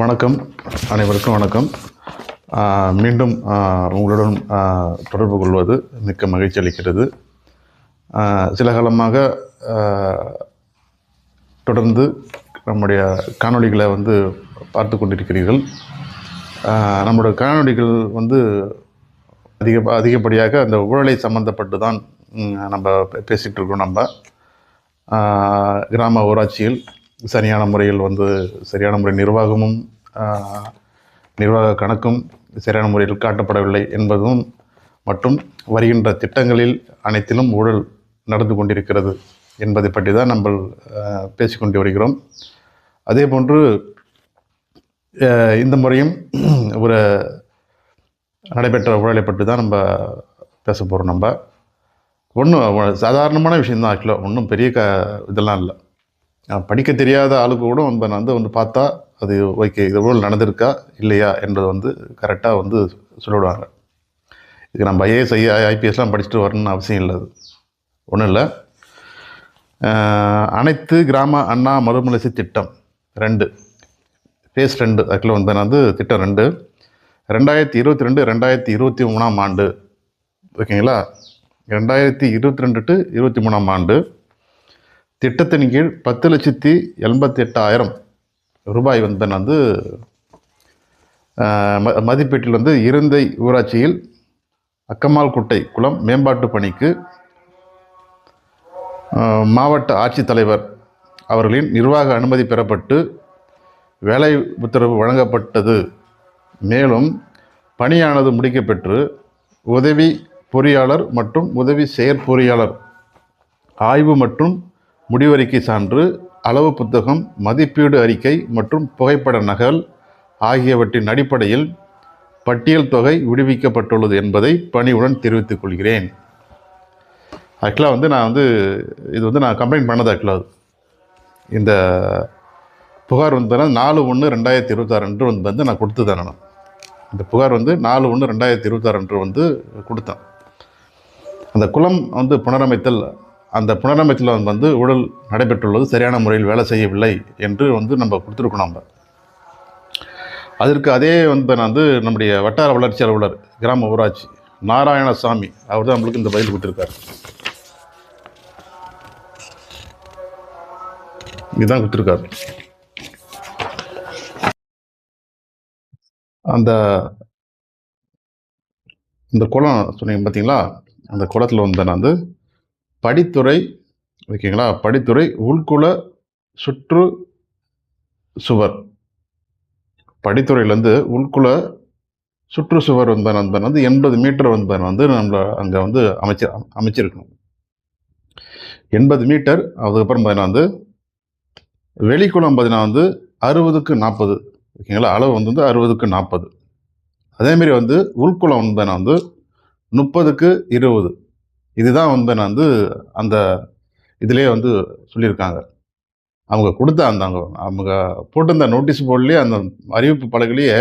வணக்கம். அனைவருக்கும் வணக்கம். மீண்டும் உங்களுடன் தொடர்பு கொள்வது மிக்க மகிழ்ச்சி அளிக்கிறது. சில காலமாக தொடர்ந்து நம்முடைய காணொளிகளை வந்து பார்த்து கொண்டிருக்கிறீர்கள். நம்முடைய காணொளிகள் வந்து அதிக அதிகப்படியாக அந்த ஊழலை சம்மந்தப்பட்டு தான் நம்ம பேசிகிட்டு இருக்கோம் நம்ம. கிராம ஊராட்சியில் சரியான முறையில் வந்து சரியான முறை நிர்வாகமும் நிர்வாக கணக்கும் சரியான முறையில் காட்டப்படவில்லை என்பதும் மற்றும் வருகின்ற திட்டங்களில் அனைத்திலும் ஊழல் நடந்து கொண்டிருக்கிறது என்பதை பற்றி தான் நம்ம பேசிக்கொண்டு வருகிறோம். அதே போன்று இந்த முறையும் ஒரு நடைபெற்ற ஊழலை பற்றி தான் நம்ம பேச போகிறோம் நம்ம. ஒன்றும் சாதாரணமான விஷயந்தான் ஆக்சுவலாக ஒன்றும் பெரிய க இதெல்லாம் இல்லை. படிக்க தெரியாத ஆளுக்கு கூட நம்ம வந்து வந்து பார்த்தா அது ஓகே இது ஊழல் நடந்திருக்கா இல்லையா என்பது வந்து கரெக்டாக வந்து சொல்லிவிடுவாங்க இதுக்கு நம்ம ஐஏஎஸ் ஐ ஐபிஎஸ்லாம் படிச்சுட்டு வரணும்னு அவசியம் இல்லை அது. ஒன்றும் இல்லை. அனைத்து கிராம அண்ணா மறுமலர்ச்சி திட்டம் ரெண்டு. ஃபேஸ் ரெண்டு ஆக்சுவலாக வந்து வந்து திட்டம் ரெண்டு. ரெண்டாயிரத்தி இருபத்தி ரெண்டு ரெண்டாயிரத்தி இருபத்தி மூணாம் ஆண்டு. ஓகேங்களா? ரெண்டாயிரத்தி இருபத்தி ரெண்டு டு இருபத்தி மூணாம் ஆண்டு. திட்டத்தின் கீழ் பத்து லட்சத்தி எண்பத்தி எட்டாயிரம் ரூபாய் வந்து வந்து ம- மதிப்பீட்டில் வந்து இருந்தை ஊராட்சியில் அக்கம்மாள் குட்டை குளம் மேம்பாட்டு பணிக்கு மாவட்ட ஆட்சித்தலைவர் அவர்களின் நிர்வாக அனுமதி பெறப்பட்டு வேலை உத்தரவு வழங்கப்பட்டது. மேலும் பணியானது முடிக்கப்பெற்று உதவி பொறியாளர் மற்றும் உதவி செயற்பொறியாளர் ஆய்வு மற்றும் முடிவறிக்கை சான்று அளவு புத்தகம் மதிப்பீடு அறிக்கை மற்றும் புகைப்பட நகல் ஆகியவற்றின் அடிப்படையில் பட்டியல் தொகை விடுவிக்கப்பட்டுள்ளது என்பதை பணிவுடன் தெரிவித்துக் கொள்கிறேன். ஆக்சுவலாக வந்து நான் வந்து இது வந்து நான் கம்ப்ளைண்ட் பண்ணது ஆக்சுவலாக இந்த புகார் வந்து நாலு ஒன்று ரெண்டாயிரத்தி இருபத்தாறு அன்று வந்து வந்து நான் கொடுத்து நான். இந்த புகார் வந்து நாலு ஒன்று ரெண்டாயிரத்தி இருபத்தாறு அன்று வந்து கொடுத்தேன். அந்த குளம் வந்து புனரமைத்தல் அந்த புனரமைத்தல் வந்து ஊழல் நடைபெற்றுள்ளது சரியான முறையில் வேலை செய்யவில்லை என்று வந்து நம்ம கொடுத்துருக்கோம் நம்ம. அதற்கு அதே வந்து நான் வந்து நம்முடைய வட்டார வளர்ச்சி அலுவலர் கிராம ஊராட்சி நாராயணசாமி அவர் தான் நம்மளுக்கு இந்த பதில் கொடுத்துருக்காரு. இதுதான் கொடுத்துருக்காரு. அந்த இந்த குளம் சொன்னீங்க பார்த்தீங்களா? அந்த குளத்தில் வந்து நான் வந்து படித்துறை ஓகேங்களா? படித்துறை உள்குல சுற்று சுவர். படித்துறையிலேருந்து உள்குல சுற்றுச்சுவர் வந்து அந்த வந்து எண்பது மீட்டர் வந்து வந்து நம்மள அங்கே வந்து அமைச்சு அமைச்சிருக்கணும். எண்பது மீட்டர் அதுக்கப்புறம் பார்த்தீங்கன்னா வந்து வெளிக்குளம் பார்த்தீங்கன்னா வந்து அறுபதுக்கு நாற்பது ஓகேங்களா? அளவு வந்து வந்து அறுபதுக்கு நாற்பது அதேமாரி வந்து உள்குளம் வந்து வந்து முப்பதுக்கு இருபது. இதுதான் வந்து நான் வந்து அந்த இதிலே வந்து சொல்லியிருக்காங்க. அவங்க கொடுத்த அந்த அவங்க அவங்க போட்டிருந்த நோட்டீஸ் போர்ட்லேயே அந்த அறிவிப்பு பலகையிலேயே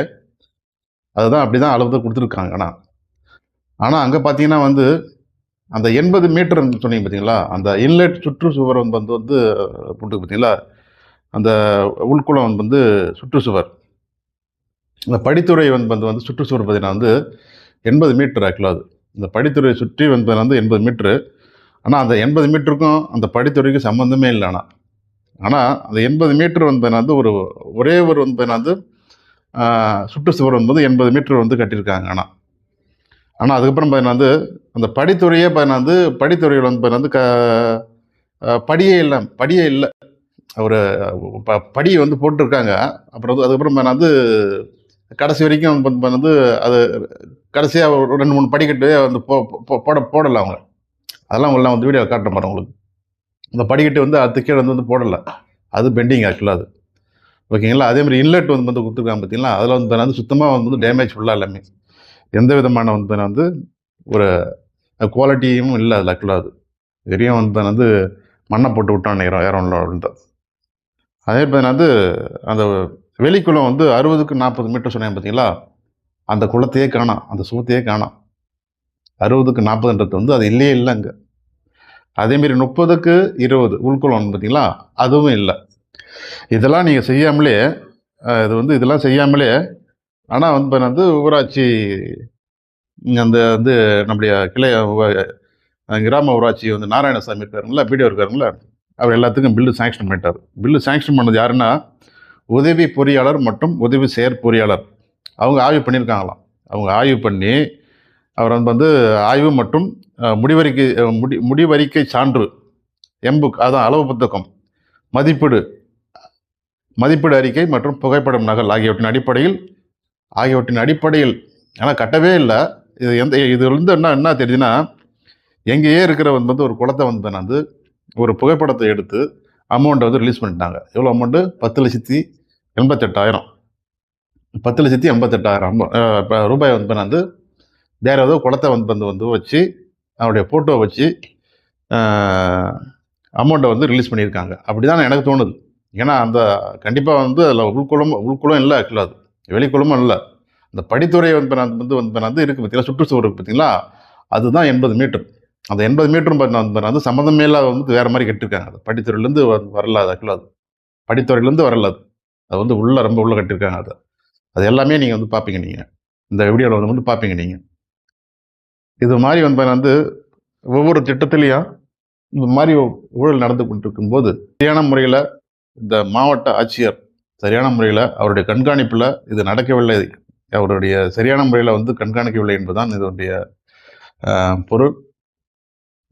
அதுதான் அப்படி தான் அளவு கொடுத்துருக்காங்க ஆனால் ஆனால் அங்கே பார்த்தீங்கன்னா வந்து அந்த எண்பது மீட்டர் சொன்னீங்க பார்த்தீங்களா அந்த இன்லெட் சுற்றுச்சுவர் வந்து வந்து வந்து போட்டு பார்த்தீங்களா அந்த உள்குளம் வந்து சுற்றுச்சுவர் இந்த படித்துறை வந்து வந்து வந்து சுற்றுச்சுவர் பார்த்தீங்கன்னா வந்து எண்பது மீட்டர் ஆக்சுவலாக அது. இந்த படித்துறையை சுற்றி வந்தது வந்து எண்பது மீட்ரு. ஆனால் அந்த எண்பது மீட்டருக்கும் அந்த படித்துறைக்கும் சம்மந்தமே இல்லை ஆனால் ஆனால் அந்த எண்பது மீட்டர் வந்து வந்து ஒரு ஒரே ஒரு வந்து வந்து சுற்றுச்சுவர் வந்து எண்பது மீட்டர் வந்து கட்டியிருக்காங்க ஆனால் ஆனால் அதுக்கப்புறம் பார்த்தீங்கன்னா வந்து அந்த படித்துறையே பார்த்தீங்கன்னா வந்து படித்துறையில் வந்து பார்த்தீங்கன்னா வந்து க படியே இல்லை படியே இல்லை. ஒரு ப படியை வந்து போட்டிருக்காங்க. அப்புறம் வந்து அதுக்கப்புறம் பார்த்தீங்கன்னா வந்து கடைசி வரைக்கும் வந்து வந்து அது கடைசியாக ஒரு ரெண்டு மூணு படிக்கட்டு வந்து போ போட போடலை அவங்க அதெல்லாம் உங்களாம் வந்து வீடியோ காட்டுற மாதிரி உங்களுக்கு அந்த படிக்கட்டு வந்து அது கீழே வந்து வந்து போடலை அது பெண்டிங் ஆக்சுவலாக அது ஓகேங்களா அதே மாதிரி இன்லெட் வந்து வந்து கொடுத்துருக்காங்க பார்த்தீங்களா அதில் வந்து வந்து சுத்தமாக வந்து டேமேஜ் ஃபுல்லாக எல்லாமே எந்த விதமான வந்து வந்து ஒரு குவாலிட்டியும் இல்லை அதில் ஆக்சுவலாக அது வெறியும் வந்து வந்து மண்ணை போட்டு விட்டான் நேரம் ஏரோனில் வந்து அதே மாதிரி வந்து அந்த வெளிக்குளம் வந்து அறுபதுக்கு நாற்பது மீட்டர் சொன்னேன் பார்த்தீங்களா அந்த குளத்தையே காணோம் அந்த சுகத்தையே காணோம். அறுபதுக்கு நாற்பதுன்றது வந்து அது இல்லையே இல்லை அங்கே. அதேமாரி முப்பதுக்கு இருபது உள்குளம் பார்த்தீங்களா அதுவும் இல்லை. இதெல்லாம் நீங்கள் செய்யாமலே இது வந்து இதெல்லாம் செய்யாமலே ஆனால் வந்து பாருங்க வந்து ஊராட்சி அந்த வந்து நம்முடைய கிளை கிராம ஊராட்சி வந்து நாராயணசாமி இருக்காருங்களா பிடிஓ இருக்காருங்களா? அவர் எல்லாத்துக்கும் பில்லு சாங்ஷன் பண்ணிட்டார். பில்லு சாங்ஷன் பண்ணது யாருன்னா உதவி பொறியாளர் மற்றும் உதவி செயற் பொறியாளர். அவங்க ஆய்வு பண்ணியிருக்காங்களாம். அவங்க ஆய்வு பண்ணி அவர் வந்து ஆய்வு மற்றும் முடிவறிக்கை முடி முடிவறிக்கை சான்று எம்புக் அதான் அளவு புத்தகம் மதிப்பீடு மதிப்பீடு அறிக்கை மற்றும் புகைப்படம் நகல் ஆகியவற்றின் அடிப்படையில் ஆகியவற்றின் அடிப்படையில் ஆனால் கட்டவே இல்லை. இது எந்த இதுலேருந்து என்ன என்ன தெரியுதுன்னா எங்கேயே இருக்கிற வந்து வந்து ஒரு குளத்தை வந்து நான் வந்து ஒரு புகைப்படத்தை எடுத்து அமௌண்ட்டை வந்து ரிலீஸ் பண்ணிட்டாங்க. எவ்வளோ அமௌண்ட்டு பத்து லட்சத்தி எண்பத்தெட்டாயிரம். பத்து லட்சத்தி எண்பத்தெட்டாயிரம். ரூபாய் வந்து வந்து வேற ஏதோ குளத்தை வந்து வந்து வந்து வச்சு அவருடைய ஃபோட்டோ வச்சு அமௌண்ட்டை வந்து ரிலீஸ் பண்ணியிருக்காங்க. அப்படி தான் எனக்கு தோணுது. ஏன்னா அந்த கண்டிப்பாக வந்து அதில் உள்குளம் உள்குளம் இல்லை ஆக்சுவலாக அது. வெளிக்குளமும் இல்லை. அந்த படித்துறை வந்து நான் வந்து வந்து வந்து இருக்குது பார்த்தீங்களா சுற்றுச்சுவர் இருக்குது பார்த்தீங்களா அதுதான் எண்பது மீட்டர். அந்த எண்பது மீட்டரும் வந்து சம்மந்தமே இல்லாத வந்து வேறு மாதிரி கட்டியிருக்காங்க. அது படித்துறையிலேருந்து வரல அது ஆக்சுவலாக அது. படித்துறையிலேருந்து வரல அது வந்து உள்ளே ரொம்ப உள்ளே கட்டியிருக்காங்க அது. அது எல்லாமே நீங்கள் வந்து பார்ப்பீங்க நீங்கள் இந்த வீடியோவில் வந்து வந்து பார்ப்பீங்க நீங்கள் இது மாதிரி வந்து வந்து ஒவ்வொரு திட்டத்திலையும் இந்த மாதிரி ஊழல் நடந்து கொண்டிருக்கும் போது சரியான முறையில் இந்த மாவட்ட ஆட்சியர் சரியான முறையில் அவருடைய கண்காணிப்பில் இது நடக்கவில்லை. அவருடைய சரியான முறையில் வந்து கண்காணிக்கவில்லை என்பதுதான் இதனுடைய பொருள்.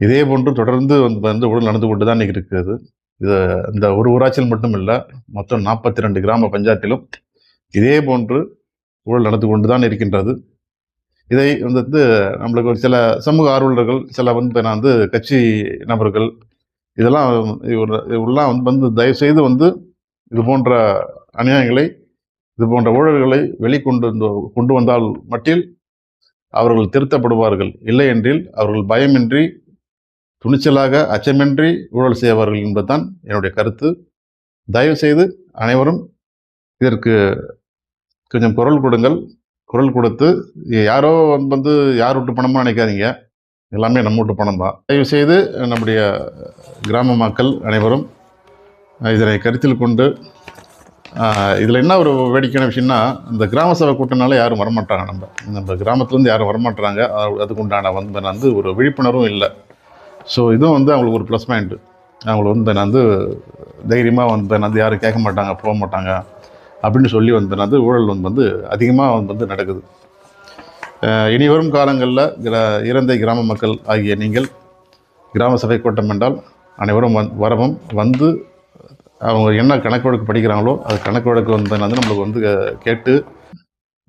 இதே போன்று தொடர்ந்து வந்து வந்து ஊழல் நடந்து கொண்டு தான் இருக்கிறது இது இந்த ஒரு ஊராட்சியில் மட்டும் இல்லை மொத்தம் நாற்பத்தி ரெண்டு கிராம பஞ்சாயத்திலும் இதே போன்று ஊழல் நடந்து கொண்டு தான் இருக்கின்றது. இதை வந்து நம்மளுக்கு ஒரு சில சமூக ஆர்வலர்கள் சில வந்து நான் வந்து கட்சி நபர்கள் இதெல்லாம் இவர்- வந்து வந்து தயவுசெய்து வந்து இது போன்ற அநியாயங்களை இது போன்ற ஊழல்களை வெளிக்கொண்டு வந்து- கொண்டு வந்தால் மட்டில் அவர்கள் திருத்தப்படுவார்கள். இல்லை என்றில் அவர்கள் பயமின்றி துணிச்சலாக அச்சமின்றி ஊழல் செய்வார்கள் என்பதுதான் என்னுடைய கருத்து. தயவு செய்து அனைவரும் இதற்கு கொஞ்சம் குரல் கொடுங்கள். குரல் கொடுத்து யாரோ வந்து யார் விட்டு பணமாக நினைக்காதீங்க. எல்லாமே நம்ம வீட்டு பணம் தான். தயவு செய்து நம்முடைய கிராம மக்கள் அனைவரும் இதனை கருத்தில் கொண்டு இதில் என்ன ஒரு வேடிக்கையான விஷயம்னா இந்த கிராம சபை கூட்டம்னால யாரும் வரமாட்டாங்க நம்ம. நம்ம கிராமத்துலேருந்து யாரும் வரமாட்டாங்க அது- அதுக்கு உண்டான வந்து வந்து ஒரு விழிப்புணர்வும் இல்லை. ஸோ இதுவும் வந்து அவங்களுக்கு ஒரு ப்ளஸ் பாயிண்ட் அவங்களுக்கு வந்து நான் வந்து தைரியமாக வந்து நான் வந்து யாரும் கேட்க மாட்டாங்க போக மாட்டாங்க அப்படின்னு சொல்லி வந்து வந்து ஊழல் வந்து வந்து அதிகமாக வந்து நடக்குது. இனி வரும் காலங்களில் கிர இறந்த கிராம மக்கள் ஆகிய நீங்கள் கிராம சபை கூட்டம் என்றால் அனைவரும் வந் வரவும் வந்து அவங்க என்ன கணக்கு வழக்கு படிக்கிறாங்களோ அது கணக்கு வழக்கு வந்து வந்து நம்மளுக்கு வந்து கேட்டு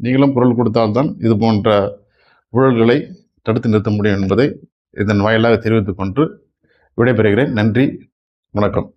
நீங்களும் குரல் கொடுத்தால்தான் இது போன்ற ஊழல்களை தடுத்து நிறுத்த முடியும் என்பதை இதன் வாயிலாக தெரிவித்துக் கொண்டு விடைபெறுகிறேன். நன்றி. வணக்கம்.